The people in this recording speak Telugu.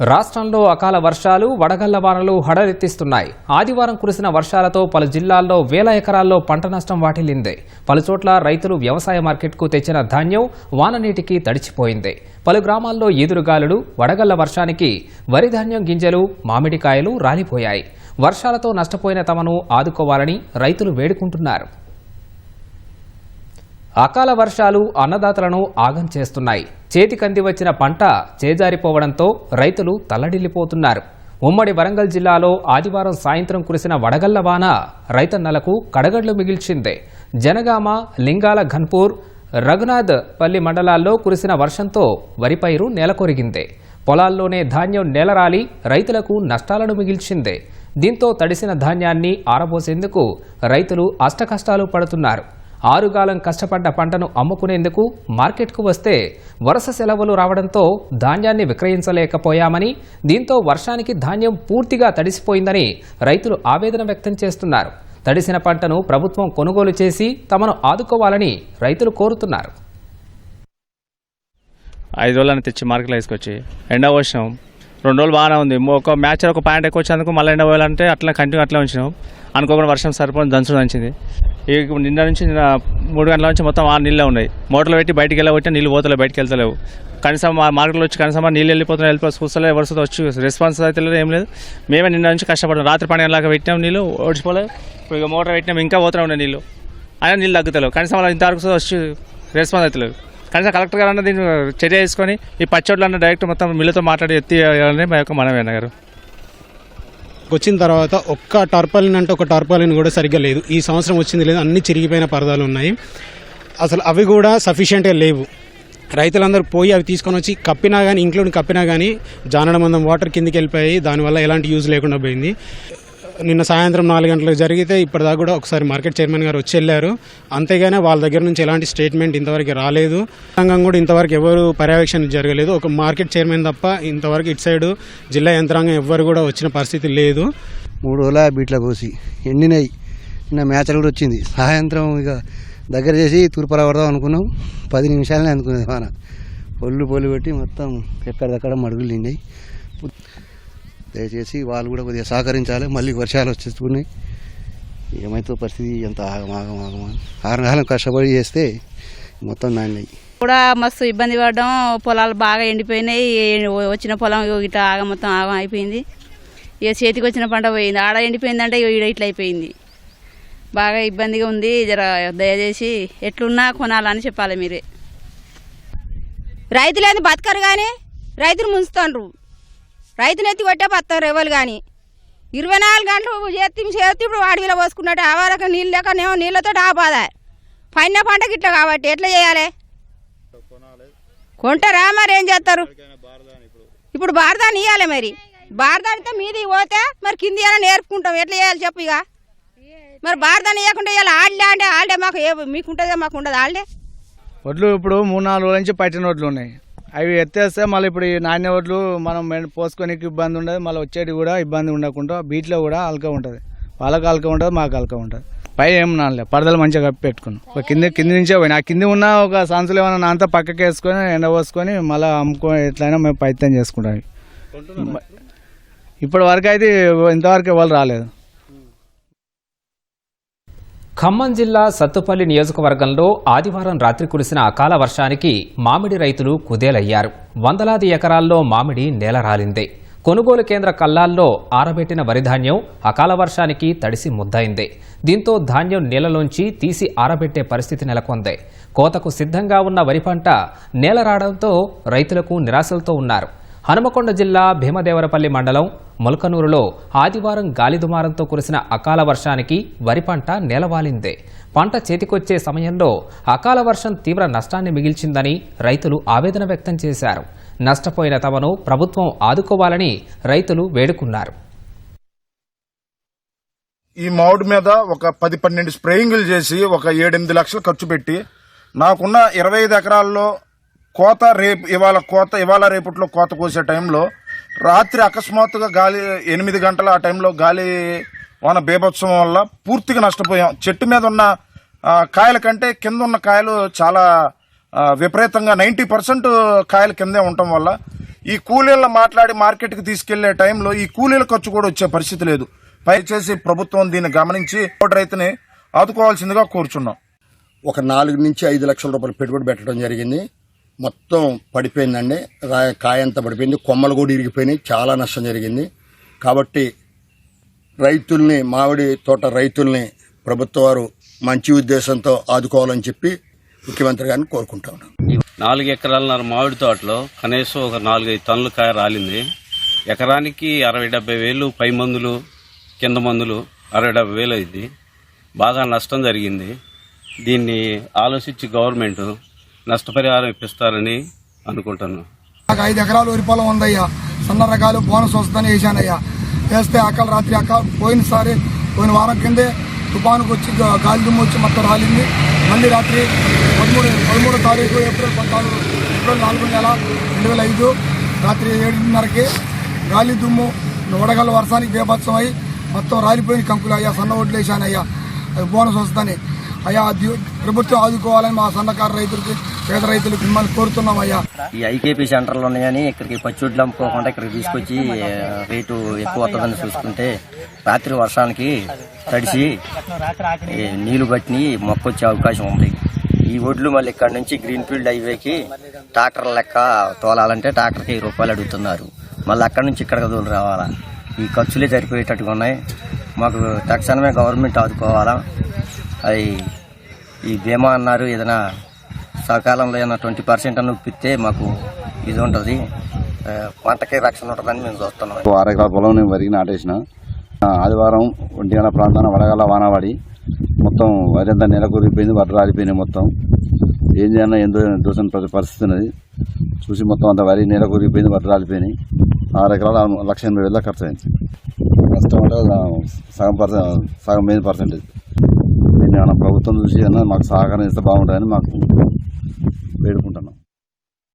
రాష్ట్రంలో అకాల వర్షాలు వడగళ్ళ వానలు హడలెత్తిస్తున్నాయి. ఆదివారం కురిసిన వర్షాలతో పలు జిల్లాల్లో వేల ఎకరాల్లో పంట నష్టం వాటిల్లింది. పలుచోట్ల రైతులు వ్యవసాయ మార్కెట్కు తెచ్చిన ధాన్యం వాననీటికి తడిచిపోయింది. పలు గ్రామాల్లో ఈదురుగాలులు వడగళ్ళ వర్షానికి వరి ధాన్యం గింజలు మామిడికాయలు రాలిపోయాయి. వర్షాలతో నష్టపోయిన తమను ఆదుకోవాలని రైతులు వేడుకుంటున్నారు. అకాల వర్షాలు అన్నదాతలను ఆగం చేస్తున్నాయి. చేతికంది వచ్చిన పంట చేజారిపోవడంతో రైతులు తల్లడిల్లిపోతున్నారు. ఉమ్మడి వరంగల్ జిల్లాలో ఆదివారం సాయంత్రం కురిసిన వడగళ్ళ వాన రైతన్నలకు కడగడ్లు మిగిల్చింది. జనగామ లింగాల ఘన్పూర్ రఘునాథ్ పల్లి మండలాల్లో కురిసిన వర్షంతో వరి పైరు నేలకొరిగింది. పొలాల్లోనే ధాన్యం నేలరాలి రైతులకు నష్టాలను మిగిల్చింది. దీంతో తడిసిన ధాన్యాన్ని ఆరబోసేందుకు రైతులు అష్టకష్టాలు పడుతున్నారు. ఆరుగాలం కష్టపడ్డ పంటను అమ్ముకునేందుకు మార్కెట్కు వస్తే వరుస సెలవులు రావడంతో ధాన్యాన్ని విక్రయించలేకపోయామని దీంతో వర్షానికి ధాన్యం పూర్తిగా తడిసిపోయిందని రైతులు ఆవేదన వ్యక్తం చేస్తున్నారు. తడిసిన పంటను ప్రభుత్వం కొనుగోలు చేసి తమను ఆదుకోవాలని రైతులు కోరుతున్నారు. ఐదు రోజులను తెచ్చి మార్కెట్లో వేసుకొచ్చి ఎండ వర్షం రెండు రోజులు బాగానే ఉంది. ఒక మ్యాచ్ ఒక పాయింట్ ఎక్కువ వచ్చేందుకు మళ్ళీ ఎండ పోయాలంటే అట్లా కంటిన్యూ అట్లా ఉంచినాం. అనుకోకుండా వర్షం సరిపోయిన దంచుడు దంచింది. ఇక నిన్న నుంచి నిన్న మూడు గంటల నుంచి మొత్తం ఆ నీళ్ళే ఉన్నాయి. మోటార్లు పెట్టి బయటికి వెళ్ళబట్టి నీళ్ళు పోతలేవు బయటికి వెళ్తలేవు. కనీసం మా మార్కెట్లో వచ్చి కనీసం నీళ్ళు వెళ్ళిపోతున్నాయి వెళ్ళిపోయి చూస్తలే వరుసతో వచ్చి రెస్పాన్స్ అయితే లేదు ఏం లేదు. మేమే నిన్న నుంచి కష్టపడతాం రాత్రి పని అలాగా పెట్టినాం నీళ్ళు ఓడిచిపోలేదు ఇప్పుడు ఇక మోటార్ పెట్టినాం ఇంకా పోతూనే ఉన్నాయి నీళ్ళు. అయినా నీళ్ళు తగ్గుతలేవు. కనీసం అలా ఇంతవరకు వచ్చి రెస్పాన్స్ అవుతలేవు కనీసం కలెక్టర్ గారు అన్న దీన్ని చర్య తీసుకొని ఈ పచ్చోట్లు అన్న డైరెక్ట్ మొత్తం మిల్లుతో మాట్లాడి ఎత్తి మా యొక్క మనమే అన్నగారు వచ్చిన తర్వాత ఒక్క టార్పాలిన్ అంటే ఒక టార్పాలిన్ కూడా సరిగ్గా లేదు. ఈ సంవత్సరం వచ్చింది లేదు అన్ని చిరిగిపోయిన పరదాలు ఉన్నాయి. అసలు అవి కూడా సఫిషియెంట్గా లేవు. రైతులందరూ పోయి అవి తీసుకొని వచ్చి కప్పినా కానీ ఇంట్లో కప్పినా కానీ జానడమందం వాటర్ కిందికి వెళ్ళిపోయి దానివల్ల ఎలాంటి యూజ్ లేకుండా పోయింది. నిన్న సాయంత్రం నాలుగు గంటలకు జరిగితే ఇప్పటిదాకా కూడా ఒకసారి మార్కెట్ చైర్మన్ గారు వచ్చి వెళ్ళారు. అంతేగానే వాళ్ళ దగ్గర నుంచి ఎలాంటి స్టేట్మెంట్ ఇంతవరకు రాలేదు. యంత్రాంగం కూడా ఇంతవరకు ఎవరు పర్యవేక్షణ జరగలేదు. ఒక మార్కెట్ చైర్మన్ తప్ప ఇంతవరకు ఇటు సైడ్ జిల్లా యంత్రాంగం ఎవ్వరు కూడా వచ్చిన పరిస్థితి లేదు. మూడు రోజుల బీట్ల కోసి ఎండినాయి నిన్న మ్యాచ్ కూడా వచ్చింది. సాయంత్రం ఇక దగ్గర చేసి తూర్పురా పడదాం అనుకున్నాం. పది నిమిషాలనే అనుకునేది మన ఒళ్ళు పొల్లు పెట్టి మొత్తం ఎక్కడిదక్కడ మడుగులు నిండాయి. దయచేసి వాళ్ళు కూడా కొద్దిగా సహకరించాలి. మళ్ళీ వర్షాలు వచ్చేస్తున్నాయి ఏమైతే పరిస్థితి ఎంత ఆగం ఆగం ఆగం ఆరు కష్టపడి చేస్తే మొత్తం దాన్ని కూడా మస్తు ఇబ్బంది పడడం. పొలాలు బాగా ఎండిపోయినాయి. వచ్చిన పొలం ఇట్లా ఆగ మొత్తం ఆగం అయిపోయింది. ఇక చేతికి వచ్చిన పంట పోయింది. ఆడ ఎండిపోయిందంటే ఇక ఈడ ఇట్లా అయిపోయింది. బాగా ఇబ్బందిగా ఉంది. జర దయచేసి ఎట్లున్నా కొనాలని చెప్పాలి మీరే. రైతులేని బతకరు కానీ రైతులు ముంచుతాండ్రు. రైతులు ఎత్తి కొట్టే బతారు ఎవరు కానీ ఇరవై నాలుగు గంటలు ఎత్తి చేతి ఇప్పుడు వాడిలో పోసుకున్నట్టు ఆ నీళ్ళు నీళ్ళు లేకనేమో నీళ్ళతో ఆపాద పైన పంటకి ఇట్లా కాబట్టి ఎట్లా చేయాలి? కొంటారా మరి ఏం చేస్తారు? ఇప్పుడు బారదాన్ని ఇవ్వాలి మరి. బారదానితో మీది పోతే మరి కింది ఇవ్వాలి నేర్పుకుంటాం. ఎట్లా చేయాలి చెప్పు ఇక. మరి బారదాన్ని ఇవ్వకుండా ఇవ్వాలి ఆడలే అంటే ఆడలే మాకు ఏ మీకు ఉంటుందో మాకు ఉండదు ఆడలే. వడ్లు ఇప్పుడు మూడు నాలుగు రోజుల నుంచి పట్టిన వడ్లు ఉన్నాయి. అవి ఎత్తేస్తే మళ్ళీ ఇప్పుడు ఈ నాణ్య వడ్లు మనం పోసుకోనికి ఇబ్బంది ఉండదు. మళ్ళీ వచ్చేటి కూడా ఇబ్బంది ఉండకుండా బీట్లో కూడా అలక ఉంటుంది. వాళ్ళకి అలక ఉంటుంది మాకు అలక ఉంటుంది. పై ఏం నానలే పరదలు మంచిగా కప్పి పెట్టుకున్నాం. ఒక కింద కింద నుంచే పోయినా. ఆ కింద ఉన్న ఒక సంచులు ఏమైనా నాంతా పక్కకి వేసుకొని ఎండ పోసుకొని మళ్ళీ అమ్ముకొని ఎట్లయినా మేము పైత్యం చేసుకుంటాం. ఇప్పటి వరకు అయితే ఇంతవరకు ఎవరు రాలేదు. ఖమ్మం జిల్లా సత్తుపల్లి నియోజకవర్గంలో ఆదివారం రాత్రి కురిసిన అకాల వర్షానికి మామిడి రైతులు కుదేలయ్యారు. వందలాది ఎకరాల్లో మామిడి నేలరాలిందే కొనుగోలు కేంద్ర కల్లాల్లో ఆరబెట్టిన వరిధాన్యం అకాల వర్షానికి తడిసి ముద్దయింది. దీంతో ధాన్యం నీళ్ళలోంచి తీసి ఆరబెట్టే పరిస్థితి నెలకొంది. కోతకు సిద్ధంగా ఉన్న వరి పంట నేలరావడంతో రైతులకు నిరాశలతో ఉన్నారు. హనుమకొండ జిల్లా భీమదేవరపల్లి మండలం మొలకనూరులో ఆదివారం గాలిదుమారంతో కురిసిన అకాల వర్షానికి వరి పంట నేలవాలిందే. పంట చేతికొచ్చే సమయంలో అకాల వర్షం తీవ్ర నష్టాన్ని మిగిల్చిందని రైతులు ఆవేదన వ్యక్తం చేశారు. నష్టపోయిన తమను ప్రభుత్వం ఆదుకోవాలని రైతులు వేడుకున్నారు. ఈ మామిడి మీద ఒక పది పన్నెండు స్ప్రేయింగ్లు చేసి ఒక ఏడెనిమిది లక్షలు ఖర్చు పెట్టి నాకున్న ఇరవై ఐదు ఎకరాల్లో కోత రేపు ఇవాళ కోత ఇవాళ రేపట్లో కోత కోసే టైంలో రాత్రి అకస్మాత్తుగా గాలి ఎనిమిది గంటల ఆ టైంలో గాలి వాన బీభత్సవం వల్ల పూర్తిగా నష్టపోయాం. చెట్టు మీద ఉన్న కాయల కంటే కింద ఉన్న కాయలు చాలా విపరీతంగా నైంటీ పర్సెంట్ కాయలు కిందే ఉండటం వల్ల ఈ కూలీలను మాట్లాడి మార్కెట్కి తీసుకెళ్ళే టైంలో ఈ కూలీల ఖర్చు కూడా వచ్చే పరిస్థితి లేదు. పైచేసి ప్రభుత్వం దీన్ని గమనించి రైతుని ఆదుకోవాల్సిందిగా కోరుచున్నాం. ఒక నాలుగు నుంచి ఐదు లక్షల రూపాయలు పెట్టుబడి పెట్టడం జరిగింది. మొత్తం పడిపోయిందండి. రాయ కాయ అంతా పడిపోయింది. కొమ్మలు కూడా ఇరిగిపోయినాయి. చాలా నష్టం జరిగింది. కాబట్టి రైతుల్ని మామిడి తోట రైతుల్ని ప్రభుత్వ వారు మంచి ఉద్దేశంతో ఆదుకోవాలని చెప్పి ముఖ్యమంత్రి గారిని కోరుకుంటా ఉన్నాను నాలుగు ఎకరాలన్నర మామిడి తోటలో కనీసం ఒక నాలుగైదు టన్నుల కాయ రాలింది. ఎకరానికి అరవై డెబ్బై వేలు పై మందులు కింద మందులు అరవై డెబ్బై వేలు అయింది. బాగా నష్టం జరిగింది. దీన్ని ఆలోచించి గవర్నమెంట్ నష్టపరిహారం ఇప్పిస్తారని అనుకుంటున్నాను నాకు ఐదు ఎకరాలు వరి పొలం ఉందయ్యా. సన్న రకాలు బోనస్ వస్తుందని వేసానయ్యా వేస్తే అక్కల రాత్రి అక్క పోయినసారి పోయిన వారం కిందే తుఫానుకు వచ్చి గాలి దుమ్ము వచ్చి మొత్తం రాలింది. మళ్ళీ రాత్రి పదమూడు పదమూడో తారీఖు ఏప్రిల్ పద్నాలుగు ఏప్రిల్ నాలుగు నెల రెండు వేల ఐదు రాత్రి ఏడున్నరకి గాలి దుమ్ము వడగల వర్షానికి బేభత్సం అయి మొత్తం రాలిపోయిన కంకులు అయ్యా. సన్న ఒడ్లు వేసానయ్యా అది బోనస్ వస్తుందని. అయ్యా ప్రభుత్వం ఆదుకోవాలని మా సన్నకారు రైతులకి పేద రైతులకు మిమ్మల్ని కోరుతున్నాం అయ్యా ఈ ఐకేపీ సెంటర్లు ఉన్నాయని ఇక్కడికి పచ్చివడ్లు అమ్ముకోకుండా ఇక్కడికి తీసుకొచ్చి రేటు ఎక్కువ వస్తుందని చూసుకుంటే రాత్రి వర్షానికి తడిసి నీళ్ళు కట్టిని మొక్క వచ్చే అవకాశం ఉంది. ఈ ఒడ్లు మళ్ళీ ఇక్కడ నుంచి గ్రీన్ ఫీల్డ్ హైవేకి ట్రాక్టర్ లెక్క తోలాలంటే ట్రాక్టర్కి వెయ్యి రూపాయలు అడుగుతున్నారు. మళ్ళీ అక్కడ నుంచి ఇక్కడికి దూరం రావాలా? ఈ ఖర్చులే సరిపోయేటట్టుగా ఉన్నాయి. మాకు తక్షణమే గవర్నమెంట్ ఆదుకోవాలా? అది ఈ బీమా అన్నారు ఏదైనా సకాలంలో ఏదైనా ట్వంటీ పర్సెంట్ అని ఒప్పిస్తే మాకు ఇది ఉంటుంది. పంటకి రక్షణ ఉంటుందని మేము చూస్తున్నాం. అర ఎకరాల పొలం నేను వరిగి నాటేసిన. ఆదివారం ఒంటి గంట ప్రాంతాన వడగల వానబడి మొత్తం వరి అంతా నెల కూరిపోయింది వడ్లు రాలిపోయినాయి మొత్తం. ఏం చేయాలన్నా ఎంతో దోషం పరిస్థితి ఉన్నది. చూసి మొత్తం అంత వరి నెల కూరిపోయింది వడ్లు రాలిపోయినాయి ఆరు ఎకరాల లక్ష ఎనభై వేల ఖర్చు అయింది. కష్టం అంటే సగం పర్సెంట్ సగం మీద పర్సెంటేజ్. దీన్ని ఏమన్నా ప్రభుత్వం చూసి అన్నా మాకు సహకారం ఇస్తే బాగుంటుందని మాకు వేడుకుంటున్నాం.